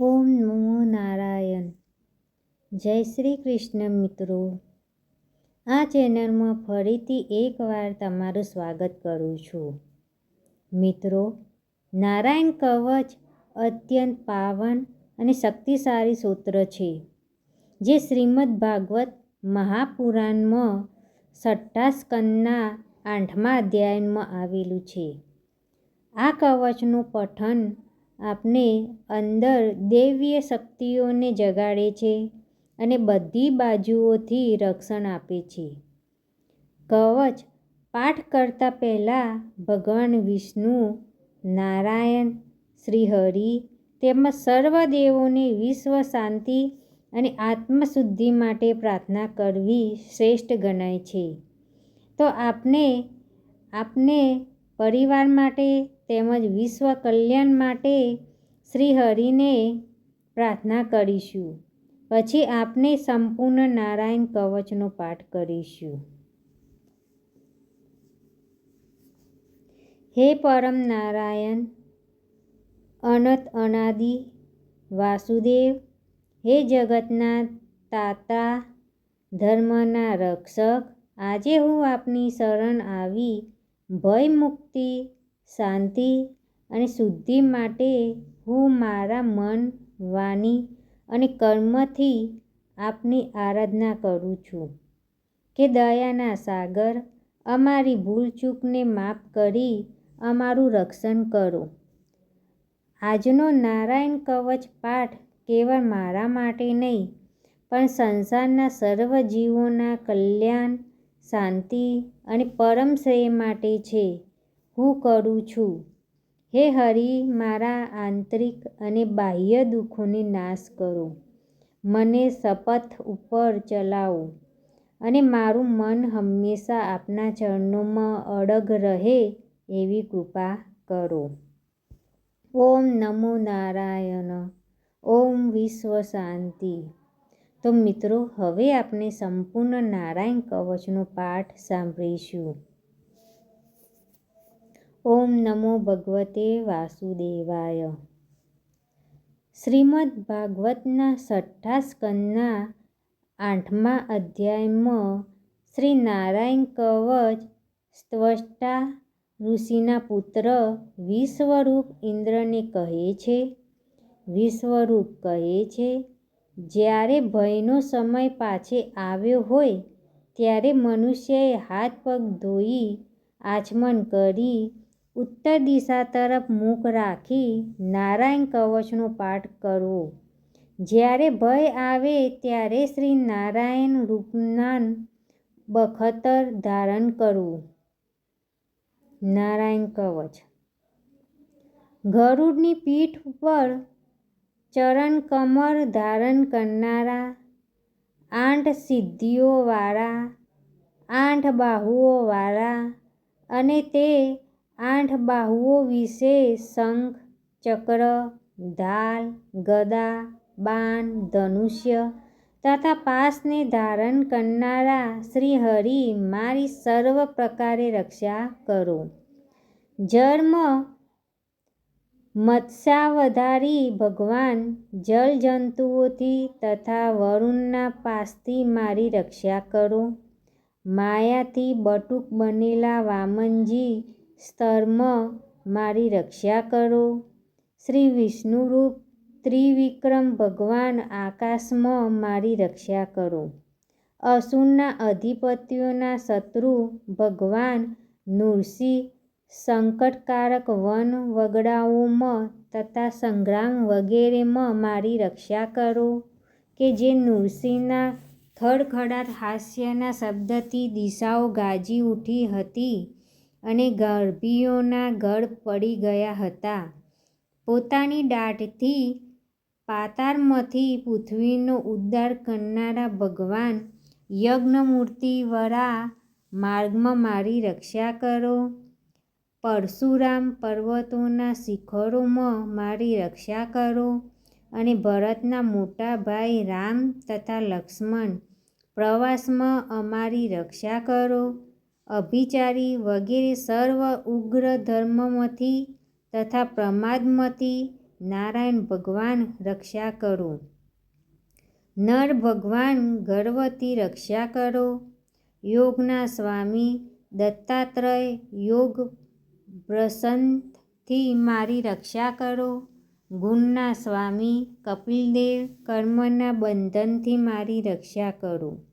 ઓમ નમો નારાયણ. જય શ્રી કૃષ્ણ મિત્રો. આ ચેનલમાં ફરીથી એકવાર તમારું સ્વાગત કરું છું. મિત્રો, નારાયણ કવચ અત્યંત પાવન અને શક્તિશાળી સૂત્ર છે, જે શ્રીમદ ભાગવત મહાપુરાણમાં છઠ્ઠા સ્કંદના આઠમા અધ્યાયમાં આવેલું છે. આ કવચનું પઠન આપને અંદર દૈવીય શક્તિઓને જગાડે છે અને બધી બાજુઓથી રક્ષણ આપે છે. કવચ પાઠ કરતા પહેલાં ભગવાન વિષ્ણુ, નારાયણ, શ્રીહરિ તેમજ સર્વદેવોને વિશ્વ શાંતિ અને આત્મશુદ્ધિ માટે પ્રાર્થના કરવી શ્રેષ્ઠ ગણાય છે. તો આપને આપને પરિવાર માટે તેમજ વિશ્વ કલ્યાણ માટે શ્રી હરિને પ્રાર્થના કરીશું. પછી આપને સંપૂર્ણ નારાયણ કવચનો પાઠ કરીશું. હે પરમ નારાયણ, અનંત અનાદિ, વાસુદેવ, હે જગતના તાતા, ધર્મના રક્ષક, આજે હું આપની શરણ આવી ભય મુક્તિ શાંતિ અને શુદ્ધિ માટે હું મારા મન, વાણી અને કર્મથી આપની આરાધના કરું છું. કે દયાના સાગર, અમારી ભૂલચૂકને માફ કરી અમારું રક્ષણ કરો. આજનો નારાયણ કવચ પાઠ કેવળ મારા માટે નહીં, પણ સંસારના સર્વ જીવોના કલ્યાણ, શાંતિ અને પરમ શ્રેય માટે છે. હું કરું છું? હે હરિ, મારા આંતરિક અને બાહ્ય દુઃખોને નાશ કરો. મને શપથ ઉપર ચલાવો અને મારું મન હંમેશા આપના ચરણોમાં અડગ રહે એવી કૃપા કરો. ઓમ નમો નારાયણ, ઓમ વિશ્વ શાંતિ. તો મિત્રો, હવે આપણે સંપૂર્ણ નારાયણ કવચનો પાઠ સાંભળીશું. ઓમ નમો ભગવતે વાસુદેવાય. શ્રીમદ ભાગવતના છઠ્ઠા સ્કંદના આઠમા અધ્યાયમાં શ્રી નારાયણ કવચ સ્વષ્ટા ઋષિના પુત્ર વિશ્વરૂપ ઇન્દ્રને કહે છે, વિશ્વરૂપ કહે છે, જ્યારે ભયનો સમય પાછે આવ્યો હોય, ત્યારે મનુષ્યએ હાથ પગ ધોઈ, આચમન કરી ઉત્તર દિશા તરફ મુખ રાખી નારાયણ કવચનો પાઠ કરવો. જ્યારે ભય આવે ત્યારે શ્રી નારાયણ રૂપનાન બખતર ધારણ કરવું. નારાયણ કવચ. ગરુડની પીઠ પર ચરણ કમર ધારણ કરનારા, આઠ સિદ્ધિઓવાળા, આઠ બાહુઓવાળા અને તે આઠ બાહુઓ વિશે શંખ, ચક્ર ઢાલ ગદા, બાણ, ધનુષ્ય, તથા પાસને ધારણ કરનારા શ્રી હરિ મારી સર્વ પ્રકારે રક્ષા કરો. જન્મ મત્સ્યાવધારી ભગવાન જલજંતુઓથી તથા વરુણના પાસથી મારી રક્ષા કરો. માયાથી બટુક બનેલા વામનજી સ્તરમાં મારી રક્ષા કરો. શ્રી વિષ્ણુરૂપ ત્રિવિક્રમ ભગવાન આકાશમાં મારી રક્ષા કરો. અસુરના અધિપતિઓના શત્રુ ભગવાન નૃસિંહ, સંકટકારક વન વગડાઓમાં તથા સંગ્રામ વગેરેમાં મારી રક્ષા કરો કે જે નૃસિંહના ખડખડાટ હાસ્યના શબ્દથી દિશાઓ ગાજી ઉઠી હતી. અને ગરભીઓના ગળ પડી ગયા હતા. પોતાની દાઢથી પાતાળમાંથી પૃથ્વીનો ઉદ્ધાર કરનારા ભગવાન યજ્ઞમૂર્તિ વરા માર્ગમાં મારી રક્ષા કરો. પરશુરામ પર્વતોના શિખરોમાં મારી રક્ષા કરો અને ભરતના મોટા ભાઈ રામ તથા લક્ષ્મણ પ્રવાસમાં અમારી રક્ષા કરો. અભિચારી વગેરે સર્વ ઉગ્ર ધર્મમાંથી તથા પ્રમાદમાંથી નારાયણ ભગવાન રક્ષા કરો. નર ભગવાન ગર્વથી રક્ષા કરો. યોગના સ્વામી દત્તાત્રય યોગ પ્રસન્નથી મારી રક્ષા કરો. ગુણના સ્વામી કપિલદેવ કર્મના બંધનથી મારી રક્ષા કરો.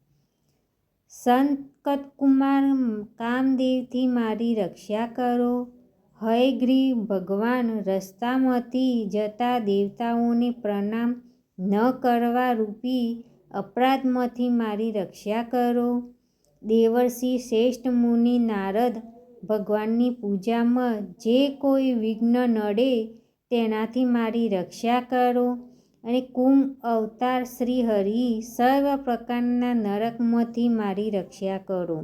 સંતકુમાર કામદેવથી મારી રક્ષા કરો. હયગ્રીવ ભગવાન રસ્તામાંથી જતા દેવતાઓને પ્રણામ ન કરવા રૂપી અપરાધમાંથી મારી રક્ષા કરો. દેવર્ષિ શ્રેષ્ઠ મુનિ નારદ ભગવાનની પૂજામાં જે કોઈ વિઘ્ન નડે તેનાથી મારી રક્ષા કરો. અને કુંભ અવતાર શ્રી હરિ સર્વ પ્રકારના નરકમાંથી મારી રક્ષા કરો.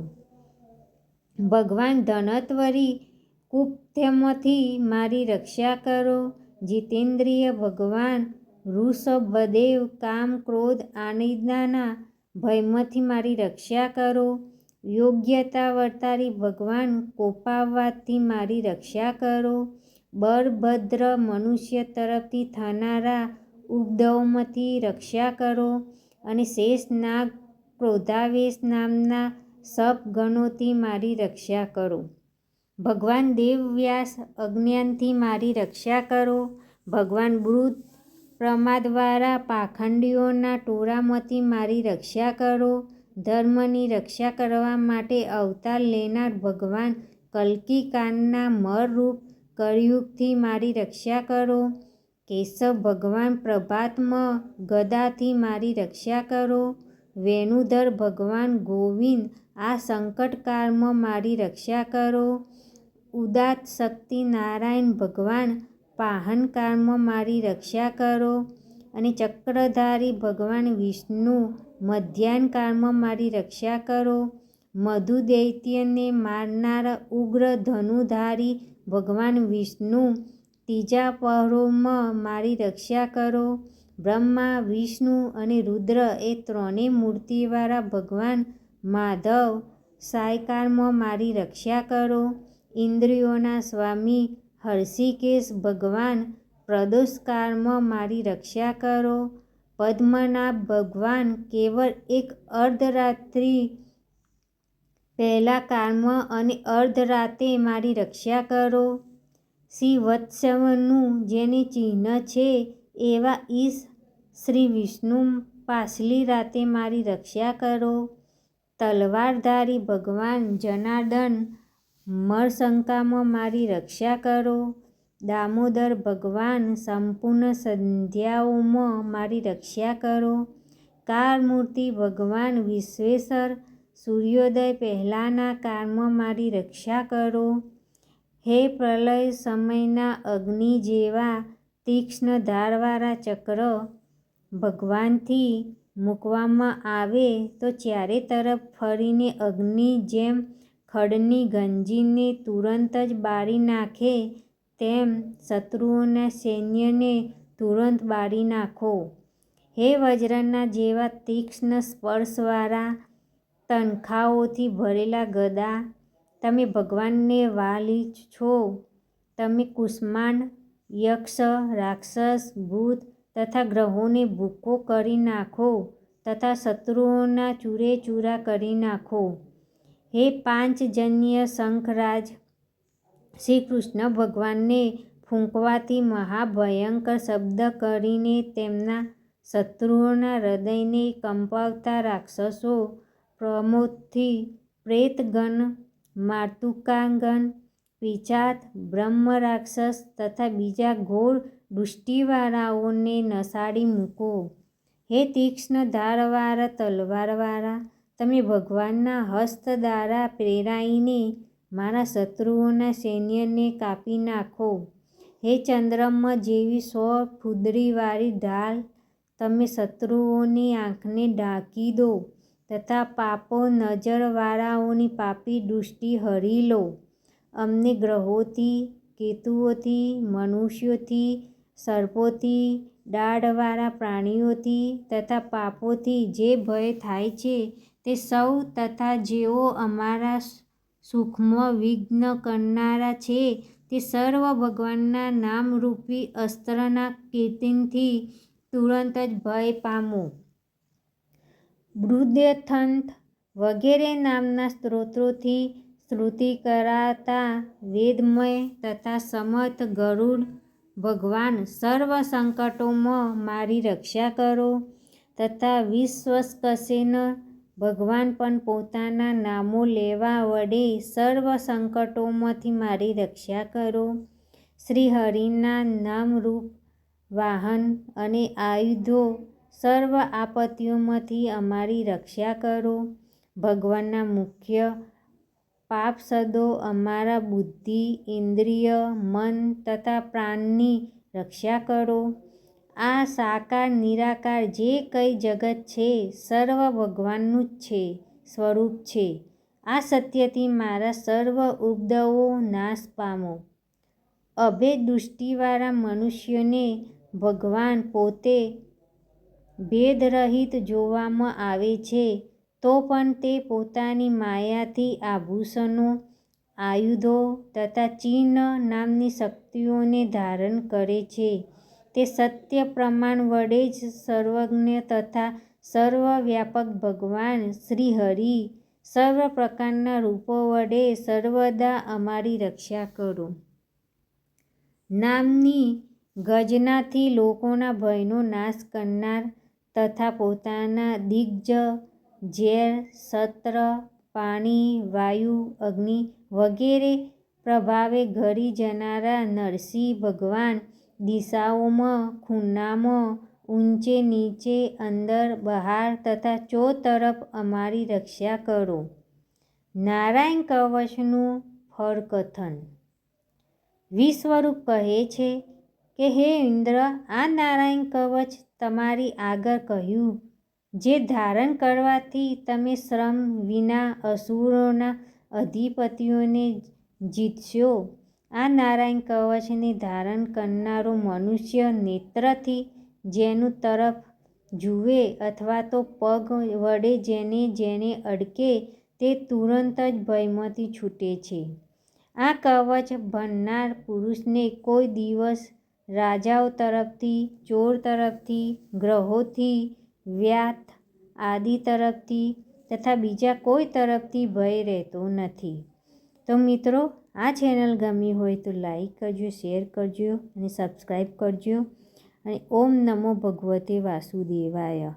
ભગવાન ધનત્વરી કુપ્થમાંથી મારી રક્ષા કરો. જીતેન્દ્રિય ભગવાન ઋષભદેવ કામ ક્રોધ આનિદાના ભયમાંથી મારી રક્ષા કરો. યોગ્યતા વર્તારી ભગવાન કોપાવવાથી મારી રક્ષા કરો. બળભદ્ર મનુષ્ય તરફથી થનારા ઉપદ્રવમાંથી રક્ષા કરો અને શેષ નાગ ક્રોધાવેશ નામના સપ ગણોથી મારી રક્ષા કરો. ભગવાન દેવવ્યાસ અજ્ઞાનથી મારી રક્ષા કરો. ભગવાન બુદ્ધ પ્રમાદવાળા પાખંડીઓના ટોળામાંથી મારી રક્ષા કરો. ધર્મની રક્ષા કરવા માટે અવતાર લેનાર ભગવાન કલ્કી કાનના મરરૂપ કળિયુગથી મારી રક્ષા કરો. કેશવ ભગવાન પ્રભાતમાં, ગદાથી મારી રક્ષા કરો. વેણુધર ભગવાન ગોવિંદ, આ સંકટકાળમાં મારી રક્ષા કરો. ઉદાત શક્તિ નારાયણ ભગવાન પાહનકાળમાં મારી રક્ષા કરો. અને ચક્રધારી ભગવાન વિષ્ણુ, મધ્યાહન કાળમાં મારી રક્ષા કરો. મધુ દૈત્યને મારનારા ઉગ્ર ધનુધારી ભગવાન વિષ્ણુ ત્રીજા પહરોમાં મારી રક્ષા કરો. બ્રહ્મા, વિષ્ણુ અને રુદ્ર એ ત્રણેય મૂર્તિવાળા ભગવાન માધવ સાયકારમાં મારી રક્ષા કરો. ઇન્દ્રિયોના સ્વામી હર્ષિકેશ ભગવાન પ્રદોષકાળમાં મારી રક્ષા કરો. પદ્મનાભ ભગવાન કેવળ એક અર્ધરાત્રિ પહેલા કાળમાં અને અર્ધરાતે મારી રક્ષા કરો. શ્રી વત્સવનું જેને ચિહ્ન છે એવા ઈશ શ્રી વિષ્ણુ પાછલી રાતે મારી રક્ષા કરો. તલવારધારી ભગવાન જનાર્દન, મરશંકામાં મારી રક્ષા કરો. દામોદર ભગવાન સંપૂર્ણ સંધ્યાઓમાં મારી રક્ષા કરો. કાળમૂર્તિ ભગવાન વિશ્વેશ્વર, સૂર્યોદય પહેલાંના કાળમાં મારી રક્ષા કરો. હે પ્રલય સમયના અગ્નિ જેવા તીક્ષ્ણ ધારવાળા ચક્ર ભગવાનથી મૂકવામાં આવે તો ચારે તરફ ફરીને અગ્નિ જેમ ખડની ગંજીને તુરંત જ બાળી નાખે, તેમ શત્રુઓના સૈન્યને તુરંત બાળી નાખો. હે વજ્રના જેવા તીક્ષ્ણ સ્પર્શવાળા તનખાઓથી ભરેલા ગદા તમે ભગવાનને વાલી છો. તમે કુષ્માંડ યક્ષ, રાક્ષસ, ભૂત તથા ગ્રહોને ભૂકો કરી નાખો તથા શત્રુઓના ચૂરેચૂરા કરી નાખો. હે પાંચજન્ય શંખરાજ શ્રી કૃષ્ણ ભગવાનને ફૂંકવાથી મહાભયંકર શબ્દ કરીને તેમના શત્રુઓના હૃદયને કંપાવતા રાક્ષસો પ્રમોદથી પ્રેતગણ માતૃકાગણ પિચાત બ્રહ્મ રાક્ષસ તથા બીજા ઘોર દૃષ્ટિવાળાઓને નસાડી મૂકો. હે તીક્ષ્ણ ધારવાળા તલવારવાળા, તમે ભગવાનના હસ્ત દ્વારા પ્રેરાઈને મારા શત્રુઓના સૈન્યને કાપી નાખો. હે ચંદ્રમ જેવી સો ફૂદડીવાળી ઢાલ, તમે શત્રુઓની આંખને ઢાંકી દો. તથા પાપો નજરવાળાઓની પાપી દૃષ્ટિ હરી લો. અમને ગ્રહોથી, કેતુઓથી, મનુષ્યોથી, સર્પોથી દાઢવાળા પ્રાણીઓથી તથા પાપોથી જે ભય થાય છે તે સૌ તથા જેઓ અમારા સુખમાં વિઘ્ન કરનારા છે તે સર્વ ભગવાનના નામરૂપી અસ્ત્રના કીર્તિનથી તુરંત જ ભય પામો. બૃહ્દથંત વગેરે નામના સ્ત્રોત્રોથી સ્તુતિ કરાતા વેદમય તથા સમર્થ ગરુડ ભગવાન સર્વ સંકટોમાં મારી રક્ષા કરો તથા વિશ્વસ્કસેન ભગવાન પણ પોતાના નામો લેવા વડે સર્વ સંકટોમાંથી મારી રક્ષા કરો. શ્રી હરિના નામરૂપ વાહન અને આયુધો સર્વ આપત્તિઓમાંથી અમારી રક્ષા કરો. ભગવાનના મુખ્ય પાપસદો અમારા બુદ્ધિ, ઇન્દ્રિય, મન તથા પ્રાણની રક્ષા કરો. આ સાકાર, નિરાકાર જે કંઈ જગત છે, સર્વ ભગવાનનું જ છે, સ્વરૂપ છે. આ સત્યથી મારા સર્વ ઉપદવો નાશ પામો. અભેદ દૃષ્ટિવાળા મનુષ્યોને ભગવાન પોતે ભેદરહિત જોવામાં આવે છે, તો પણ તે પોતાની માયાથી આભૂષણો આયુધો તથા ચિહ્ન નામની શક્તિઓને ધારણ કરે છે. તે સત્ય પ્રમાણ વડે જ સર્વજ્ઞ તથા સર્વવ્યાપક ભગવાન શ્રી હરિ સર્વ પ્રકારના રૂપો વડે સર્વદા અમારી રક્ષા કરો. નામની ગજનાથી લોકોના ભયનો નાશ કરનાર તથા પોતાના દિગ્જ, ઝેર, સત્ર, પાણી, વાયુ, અગ્નિ વગેરે પ્રભાવે ઘરી જનારા નરસિંહ ભગવાન દિશાઓમાં, ખૂણામાં, ઊંચે નીચે, અંદર, બહાર તથા ચોતરફ અમારી રક્ષા કરો. નારાયણ કવચનું ફળકથન. વિશ્વરૂપ કહે છે કે, હે ઇન્દ્ર, આ નારાયણ કવચ તમારી આગળ કહ્યું. જે ધારણ કરવાથી તમે શ્રમ વિના અસુરોના અધિપતિઓને જીતશો. આ નારાયણ કવચને ધારણ કરનારો મનુષ્ય નેત્રથી જેનું તરફ જુએ અથવા તો પગ વડે જેને જેને અડકે તે તુરંત જ ભયમાંથી છૂટે છે. આ કવચ ભણનાર પુરુષને કોઈ દિવસ રાજાઓ તરફથી, ચોર તરફથી, ગ્રહોથી વ્યાત આદિ તરફથી તથા બીજા કોઈ તરફથી ભય રહેતો નથી. તો મિત્રો, આ ચેનલ ગમી હોય તો લાઈક કરજો, શેર કરજો અને સબસ્ક્રાઈબ કરજો. અને ઓમ નમો ભગવતે વાસુદેવાય.